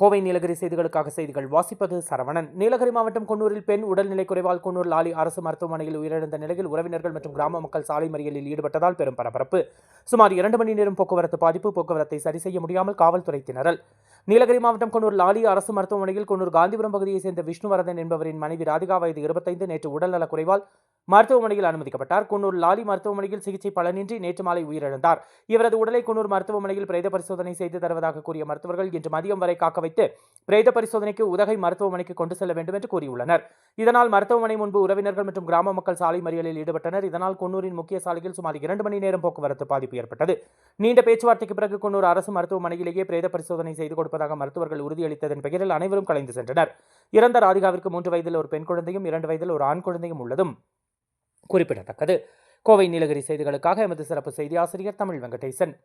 கோவை நீலகிரி செய்திகளுக்காக செய்திகள் வாசிப்பது சரவணன். நீலகிரி மாவட்டம் கொன்னூரில் பெண் உடல்நிலை குறைவால் கொன்னூர் லாலி அரசு மருத்துவமனையில் உயிரிழந்த நிலையில் உறவினர்கள் மற்றும் கிராம மக்கள் சாலை மறியலில் ஈடுபட்டதால் பெரும் பரபரப்பு. சுமார் இரண்டு மணி நேரம் போக்குவரத்து பாதிப்பு போக்குவரத்தை சரி செய்ய முடியாமல் காவல்துறை திணறல். நீலகிரி மாவட்டம் கொன்னூர் லாலி அரசு மருத்துவமனையில் கொன்னூர் காந்திபுரம் பகுதியைச் சேர்ந்த விஷ்ணுவரதன் என்பவரின் மனைவி ராதிகா வயது இருபத்தைந்து நேற்று உடல்நலக் குறைவால் மருத்துவமனையில் அனுமதிக்கப்பட்டார். குன்னூர் லாலி மருத்துவமனையில் சிகிச்சை பலனின்றி நேற்று மாலை உயிரிழந்தார். இவரது உடலை குன்னூர் மருத்துவமனையில் பிரேத பரிசோதனை செய்து தருவதாக கூறிய மருத்துவர்கள் இன்று மதியம் வரை காக்க வைத்து பிரேத பரிசோதனைக்கு உதகை மருத்துவமனைக்கு கொண்டு செல்ல வேண்டும் என்று கூறியுள்ளனர். இதனால் மருத்துவமனை முன்பு உறவினர்கள் மற்றும் கிராம மக்கள் சாலை மறியலில் ஈடுபட்டனர். இதனால் குன்னூரின் முக்கிய சாலையில் சுமார் இரண்டு மணி நேரம் போக்குவரத்து பாதிப்பு ஏற்பட்டது. நீண்ட பேச்சுவார்த்தைக்கு பிறகு குன்னூர் அரசு மருத்துவமனையிலேயே பிரேத பரிசோதனை செய்து கொடுப்பதாக மருத்துவர்கள் உறுதியளித்ததன் பெயரில் அனைவரும் கலைந்து சென்றனர். இறந்த ராதிகாவிற்கு மூன்று வயதில் ஒரு பெண் குழந்தையும் இரண்டு வயதில் ஒரு ஆண் குழந்தையும் உள்ளதும் குறிப்பிடத்தக்கது. கோவை நீலகிரி செய்திகளுக்காக எமது சிறப்பு செய்தி ஆசிரியர் தமிழ் வெங்கடேசன்.